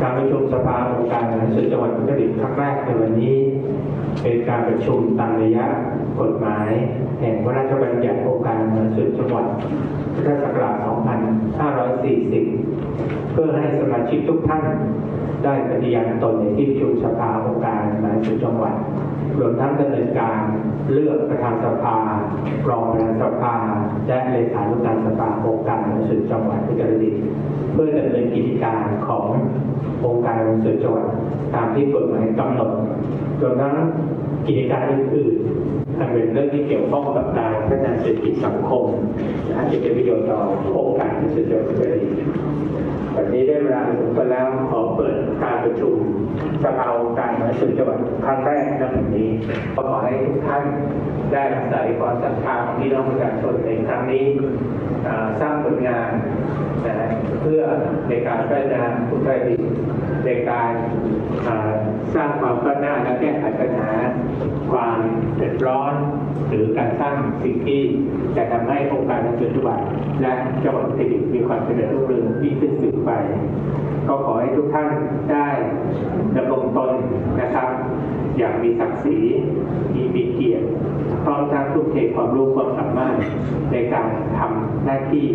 การประชุมสภาองค์การบริหารส่วนจังหวัดอุตรดิตถ์ครั้งแรกในวันนี้ เป็นการประชุมตามระยะกฎหมาย แห่งพระราชบัญญัติองค์การบริหารส่วนจังหวัดพุทธศักราช 2540 เพื่อให้สมาชิกทุกท่าน ได้ปฏิญาณตนในที่ประชุมสภาองค์การบริหารส่วนจังหวัดรวมทั้งดำเนินการเลือกประธานสภารองประธานสภาและเลขานุการสภาองค์การบริหารส่วนจังหวัดอุตรดิตถ์ การขององค์การบริสุทธิ์จังหวัดตามที่กฎหมายกำหนดรวมทั้งกิจการอื่นๆอันเป็นเรื่องที่เกี่ยวข้องกับการพัฒนาเศรษฐกิจสังคมและจะเป็นประโยชน์ต่อองค์การบริสุทธิ์จังหวัดอุตดิตถ์วันนี้ได้เวลาสมควรแล้วขอเปิดการประชุม สภาองค์การบริหารส่วนจังหวัดครั้งแรกในวันนี้ก็ขอให้ทุกท่านได้อาศัยความศรัทธาของพี่น้องประชาชนในครั้งนี้สร้างผลงานเพื่อในการพัฒนาอุตรดิตถ์ในการสร้างความก้าวหน้าและแก้ไขปัญหาความเดือดร้อน หรือการสร้างสิ่งที่จะทำให้องค์การบริหารส่วนจังหวัดและจังหวัดตรดิตถ์มีความเจริญรุ่งเรืองยิ่งขึ้นสืบไป ก็ขอให้ทุกท่านได้ดำรงตนนะครับ อย่างมีศักดิ์ศรีมีมีเกียรติพร้อมทั้งทุ่มเทความรู้ความสามารถในการทำหน้าที่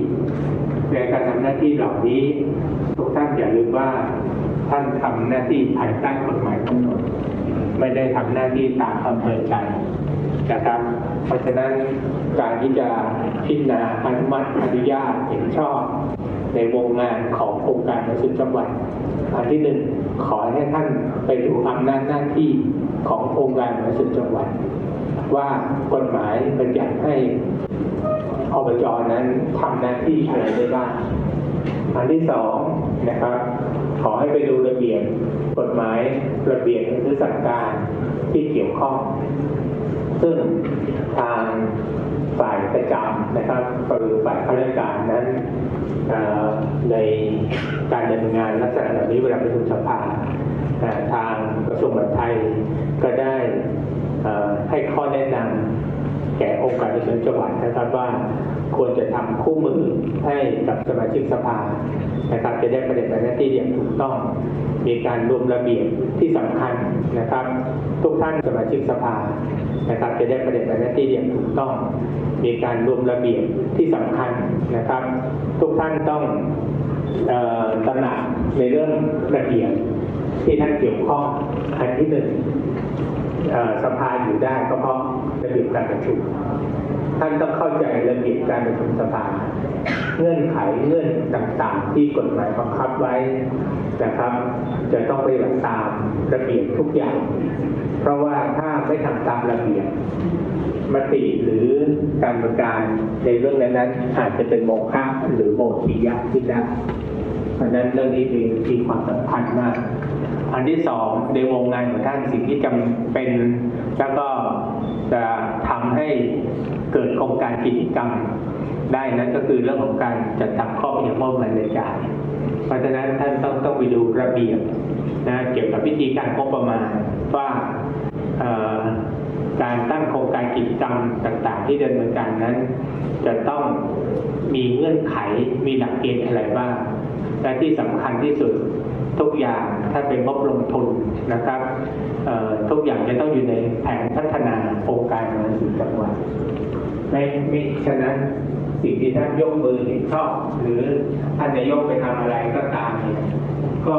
ในการทำหน้าที่เหล่านี้ ทุกท่านอย่าลืมว่าท่านทำหน้าที่ภายใต้กฎหมายกำหนดไม่ได้ทำหน้าที่ตามอำเภอใจนะครับ เพราะฉะนั้นการที่จะพิจารณาอนุมัติอนุญาตเห็นชอบ ในวงงานของโครงการประชุมจังหวัดอันที่หนึ่งขอให้ท่านไปดูอำนาจหน้าที่ขององค์การประชุมจังหวัด ว่ากฎหมายบัญญัติให้อบจนั้นทำหน้าที่อะไรได้บ้างอันที่สองนะครับ ขอให้ไปดูระเบียบกฎหมายระเบียบหรือสั่งการที่เกี่ยวข้อง ซึ่งทางฝ่ายประจำนะครับหรือฝ่ายข้าราชการนั้นในการดำเนินงานลักษณะแบบนี้เวลาประชุมสภาทางกระทรวงมหาดไทยก็ได้ให้ข้อแนะนำ แก่องค์การบริหารจังหวัดนะครับว่าควรจะทำคู่มือให้กับสมาชิกสภานะครับจะได้ปฏิบัติหน้าที่อย่างถูกต้อง มีการรวมระเบียบที่สำคัญนะครับ ทุกท่านสมาชิกสภานะครับจะได้ปฏิบัติหน้าที่อย่างถูกต้อง มีการรวมระเบียบที่สำคัญนะครับ ทุกท่านต้องตระหนักในเรื่องระเบียบที่ท่านเกี่ยวข้องอันที่หนึ่ง สภาอยู่ได้ก็เพราะระเบียบการประชุม ท่านต้องเข้าใจระเบียบการประชุมสภา เงื่อนไขเงื่อนต่างๆ ที่กฎหมายบังคับไว้นะครับ จะต้องปฏิบัติตามระเบียบทุกอย่าง เพราะว่าถ้าไม่ทำตามระเบียบมติหรือการบริการในเรื่องนั้นๆอาจจะเป็นโมฆะหรือโมทียะที่ได้เพราะนั้นเรื่องนี้มีความสำคัญมาก อันที่สองในวงงานของท่านสิ่งที่จำเป็น แล้วก็จะทำให้เกิดโครงการกิจกรรมได้นั้นก็คือเรื่องของการจัดทำข้อเพียงมอบรายจ่ายเพราะฉะนั้นท่านต้องต้องไปดูระเบียบนะเกี่ยวกับวิธีการงบประมาณว่าการตั้งโครงการกิจกรรมต่างๆ ที่ดำเนินการนั้น จะต้องมีเงื่อนไขมีหลักเกณฑ์อะไรบ้างและที่สำคัญที่สุด ทุกอย่างถ้าเป็นงบลงทุนนะครับทุกอย่างจะต้องอยู่ในแผนพัฒนาโครงการงานสุจังหวัดไม่มิฉะนั้นสิ่งที่ท่านยกมือเห็นชอบ หรือท่านนายกไปทำอะไรก็ตามเนี่ยก็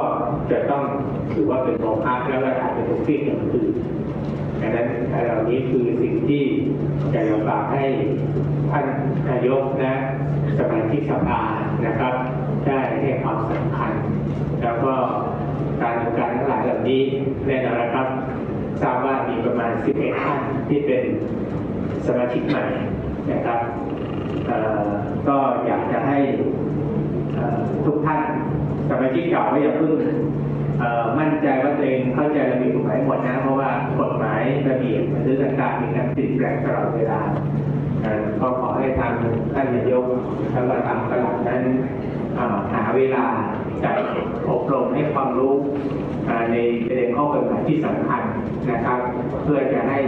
จะต้องถือว่าเป็นโมฆะแล้วก็อาจจะถูกที่อย่างอื่นดังนั้นเหล่านี้คือสิ่งที่อยากฝากให้ท่านนายกและสมาชิกสภานะครับ ได้ให้ความสำคัญ แล้วก็การดำการทั้งหลายเหล่านี้แน่นอนนะครับทราบว่ามีประมาณ 11 ท่านที่เป็นสมาชิกใหม่นะครับก็อยากจะให้ทุกท่านสมาชิกเก่าก็อย่าเพิ่งมั่นใจว่าตัวเองเข้าใจระเบียบกฎหมายหมดนะ เพราะว่ากฎหมายระเบียบหรือต่างๆมีการเปลี่ยนแปลงตลอดเวลาก็ขอให้ทางท่านนายกแล้วก็ทางตลาดนั้น หาเวลาจัดอบรมให้ความรู้ในประเด็นข้อกฎหมายที่สำคัญนะครับ เพื่อจะให้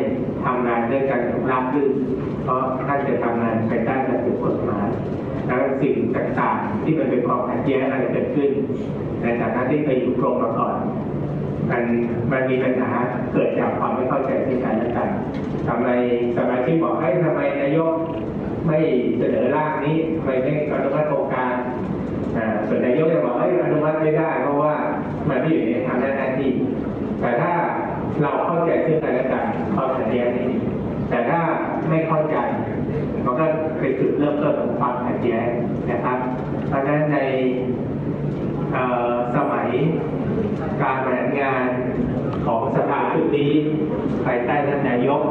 ทำงานด้วยกันราบรื่นเพราะท่านจะทำงานภายใต้ระเบียบกฎหมายแล้วสิ่งต่างๆ ที่มันเป็นความขัดแย้งอะไรเกิดขึ้น ในฐานะที่เคยอยู่กรมมาก่อนมันมันมีปัญหาเกิดจากความไม่เข้าใจซึ่งกันและกันทำไมสมาชิกบอกให้ทำไมนายกไม่เสนอร่างนี้ทำไมไม่อนุมัติโครงการ ส่วนนายกจะบอกให้ยอนุมัติไม่ได้ เพราะว่ามันไม่อยู่ในทางหน้าที่ แต่ถ้าเราเข้าใจซึ่งกันและกันความขัดแย้งนี้ แต่ถ้าไม่เข้าใจมันก็เป็นจุดเริ่มต้นของความขัดแย้งนะครับ เพราะฉะนั้นในสมัยการบริหารงานของสภาชุดนี้ภายใต้ท่านนายก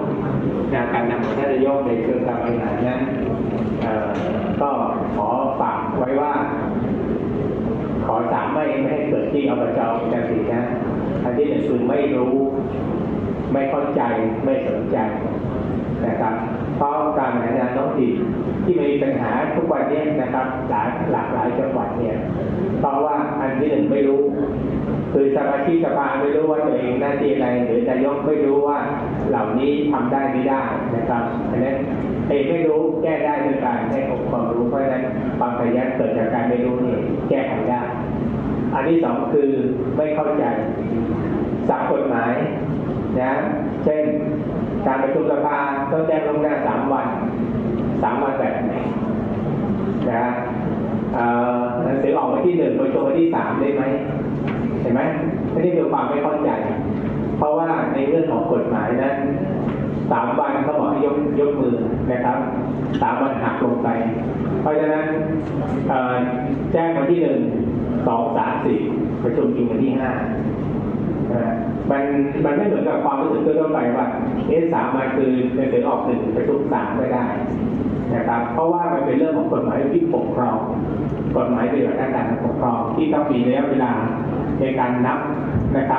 จากการนำของท่านนายกในเชิงการบริหารนั้นก็ขอฝากไว้ว่า ไม่ให้เกิดที่อบจจันทร์นะอันที่หนึ่งคือไม่รู้ ไม่เข้าใจไม่สนใจนะครับเพราะการบริหางานท้องถิ่นที่มีปัญหาทุกวันนี้นะครับหลายหลากหลายจังหวัดเนี่ยเพราะว่าอันที่หนึ่งไม่รู้ คือสมาชิกสภาไม่รู้ว่าตัวเองหน้าที่อะไรหรือนายกไม่รู้ว่าเหล่านี้ทำได้ไม่ได้นะครับอันนั้นเองไม่รู้แก้ได้ด้วยการให้องค์ความรู้เพราะฉะนั้นความขัดแย้งเกิดจากการไม่รู้นี่แก้ไขได้ อันที่สองคือไม่เข้าใจสับกฎหมายนะเช่นการประชุมสภาต้องแจ้งล่วงหน้าสามวันสามวันแบบไหนนะเอ่อหนังสือออกวันที่หนึ่งประชุมวันที่สามได้ไหมเห็นไหมนนี้คือความไม่เข้าใจ เพราะว่าในเรื่องของกฎหมายนั้นสามวันเขาบอกให้ยกยกมือนะครับ สามวันหักลงไป เพราะฉะนั้นแจ้งวันที่หนึ่งสองสามสี่ประชุมจริงวันที่ห้ามันมันไม่เหมือนกับความรู้สึกทั่วๆไปว่าเอสามวันคือหนังสือออกหนึ่งประชุมสามไม่ได้นะครับเพราะว่ามันเป็นเรื่องของกฎหมายที่ปกครองกฎหมายเกี่ยวกับด้านการปกครองที่ต้องมีระยะเวลาในการนับนะครับ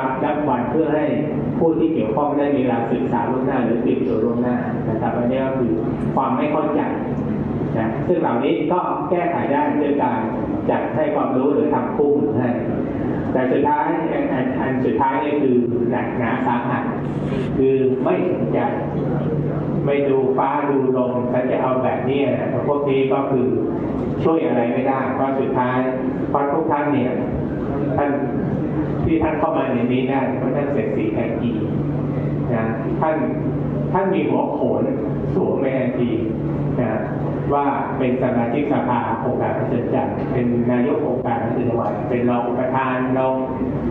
พื่อให้ผู้ที่เกี่ยวข้องได้มีเวลาศึกษาล่วงหน้าหรือตรียมตัวล่วงหน้านะครับอันนี้ก็คือความไม่เข้าใจนะซึ่งเหล่านี้ก็แก้ไขได้ด้วยการจัดให้ความรู้หรือทำคู่มือให้แต่สุดท้ายอันอันสุดท้ายนี่คือหนักหนาสาหัสคือไม่สนใจไม่ดูฟ้าดูลมฉันจะเอาแบบนี้นะพวกนี้ก็คือช่วยอะไรไม่ได้เพราะสุดท้ายเพราะทุกท่านเนี่ย ท่านที่ท่านเข้ามาในนี้ได้เพราะท่านเสร็จสีแทนทีนะท่านท่านมีหัวโขนสูงในทันทีนะว่าเป็นสมาชิกสภาองค์การพิเศษจัดเป็นนายกองค์การพิเศษจังหวัดเป็นรองประธานรอง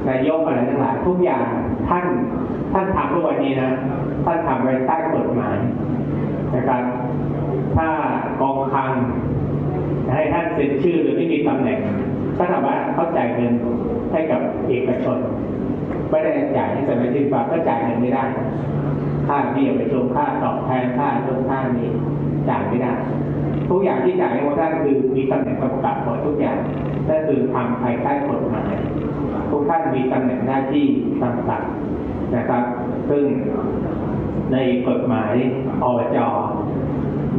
นายกอะไรทั้งหลายทุกอย่างท่านท่านทำทุกวันนี้นะท่านทำไว้ใต้กฎหมายนะครับถ้ากองคลังให้ท่านเซ็นชื่อหรือไม่มีตำแหน่ง ก็ถามว่าเขาจ่ายเงินให้กับเอกชน ไม่ได้จ่ายให้สมาชิกสภาก็จ่ายเงินไม่ได้ ค่าเบี้ยประชุมค่าตอบแทนค่าตรงค่านี้จ่ายไม่ได้ ทุกอย่างที่จ่ายให้พวกท่านคือมีตำแหน่งกำกับหมดทุกอย่างนั่นคือทำภายใต้กฎหมายทุกท่านมีตำแหน่งหน้าที่ต่งนะครับ ซึ่งในกฎหมายอบจ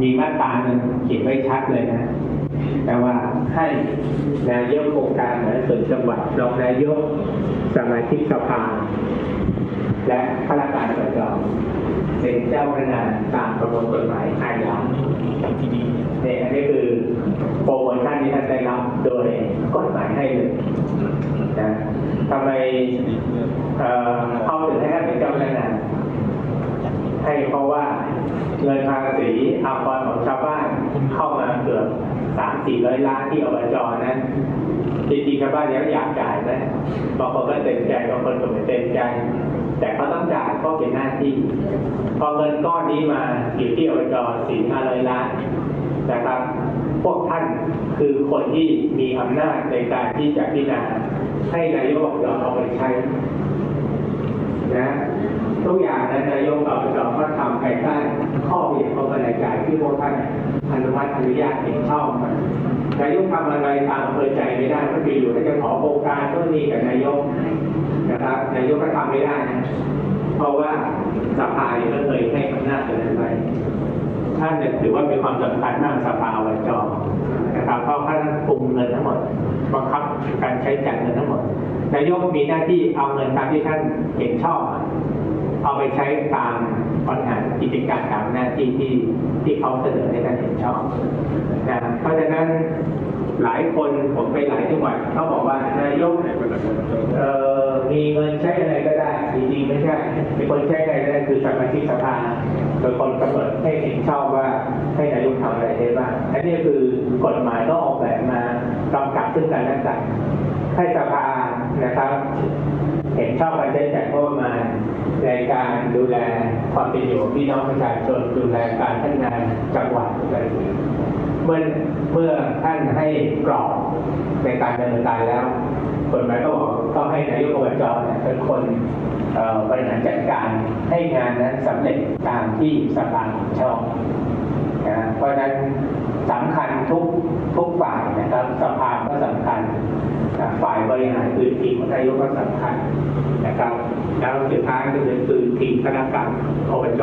มีมาตราหนึ่งเขียนไว้ชัดเลยนะ แต่ว่าให้นายกองค์การบริหารส่วนจังหวัดรองนายกสมาชิกสภา และข้าราชการประจำเป็นเจ้าพนักงานตามประมวลกฎหมายอาญาเนี่ยอันนี้คือโปรโมชั่นที่ท่านได้รับโดยกฎหมายให้เลยนะทำไมเอ่อเขาถึงให้ท่านเป็นเจ้าพนักงานให้เพราะว่าเงินภาษีอากรของชาวบ้านเข้ามาเกือบ สามสี่ร้อยล้านที่อบจนั้นจริงๆชาวบ้านยังอยากจ่ายนะบางคนก็เต็มใจบางคนก็ไม่เต็มใจ แต่เขาต้องจ่ายเพราะเป็นหน้าที่ พอเงินก้อนนี้มาอยู่ที่อบจสี่ห้าร้อยล้านนะครับ พวกท่านคือคนที่มีอำนาจในการที่จะพิจารณาให้นายกอบจเอาไปใช้นะทุกอย่างนั้นนายกอบจก็ทำภายใต้ ที่พวกท่านอนุมัติอนุญาตเห็นชอบมา นายกทำอะไรตามอำเภอใจไม่ได้ก็คืออยู่ถ้าจะขอโครงการต้นนี้กับนายกนะครับ นายกก็ทำไม่ได้นะเพราะว่าสภาเนี่ยก็เคยให้อำนาจตรงนั้นไปท่านเนี่ยถือว่าเป็นความสำคัญมากสภาอบจนะครับเพราะท่านคุมเงินทั้งหมดบังคับการใช้จ่ายเงินทั้งหมดนายกมีหน้าที่เอาเงินตามที่ท่านเห็นชอบ เอาไปใช้ตามปัญหากิจการตามหน้าที่ที่ที่เขาเสนอให้ท่านเห็นชอบนะเพราะฉะนั้นหลายคนผมไปหลายจังหวัดเขาบอกว่านายกเอ่อมีเงินใช้อะไรก็ได้จริงๆไม่ใช่เป็นคนใช้อะไรก็ได้คือสมาชิกสภาโดยคนกำหนดให้เห็นชอบว่าให้นายกทำอะไรได้บ้างอันนี้คือกฎหมายก็ออกแบบมากำกับซึ่งกันและกันให้สภานะครับ เห็นชอบการใช้จ่ายงบประมาณในการดูแลความเป็นอยู่พี่น้องประชาชนดูแลการพัฒนาจังหวัดอะไรอย่างนี้เมื่อเมื่อท่านให้กรอบในการดำเนินการแล้วกฎหมายก็บอกต้องให้นายกอบจเนี่ยเป็นคนบริหารจัดการให้งานนั้นสำเร็จตามที่สภาเห็นชอบนะเพราะฉะนั้นสำคัญทุกทุกฝ่ายนะครับสภาก็สำคัญ ฝ่ายบริหารคือทีมของนายกก็สำคัญนะครับ แล้วสุดท้ายก็คือคือทีมคณะกรรมอบจ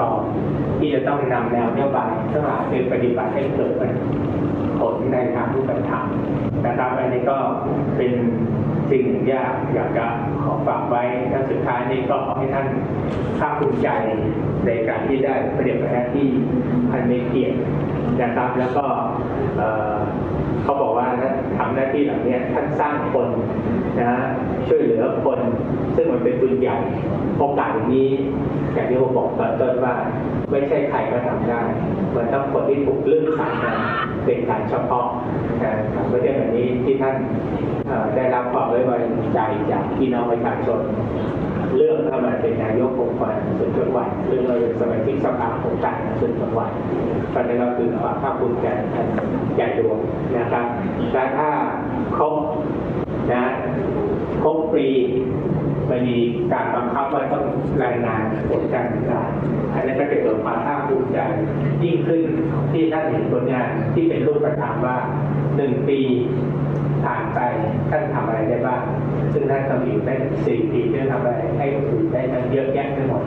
ที่จะต้องนำแนวนโยบายทั้งหลายไปปฏิบัติให้เกิดผลในทางรูปธรรมนะครับอันนี้ก็เป็นสิ่งหนึ่งที่อยากจะขอฝากไว้และสุดท้ายนี้ก็ขอให้ท่านภาคภูมิใจในการที่ได้ปฏิบัติหน้าที่อันมีเกียรติ นะครับ แล้วก็เขาบอกว่าทำหน้าที่เหล่านี้ท่านสร้างคนนะช่วยเหลือคน ซึ่งมันเป็นบุญใหญ่โอกาสอย่างนี้อย่างที่ผมบอกตอนต้นว่า ไม่ใช่ใครก็ทำได้มันต้องคนที่ถูกเลือกสรรมาเป็นการเฉพาะนะครับไม่ใช่แบบนี้ที่ท่านได้รับความไว้วางใจจากพี่น้องประชาชน เลือกเข้ามเป็นนายกองค์การส่วนจังหวัดหรือเราเป็นสมาชิกสภาองค์การส่วนจังหวัดตอนนี้ก็คือความภาคภูมิใจท่านใหญ่หลวงนะครับและถ้าครบนะครบปีไม่มีการบังคับว่าต้องรายงานผลการศึกษาอันนี้ก็จะเกิดความภาคภูมิใจยิ่งขึ้นที่ท่านเห็นผลงานที่เป็นรูปธรรมว่าหนึ่งปีผ่านไปท่านทำอะไรได้บ้าง ซึ่งท่านทำอยู่ได้สี่ปีท่านทำอะไรให้คนอื่นได้ตั้งเยอะแยะไปหมด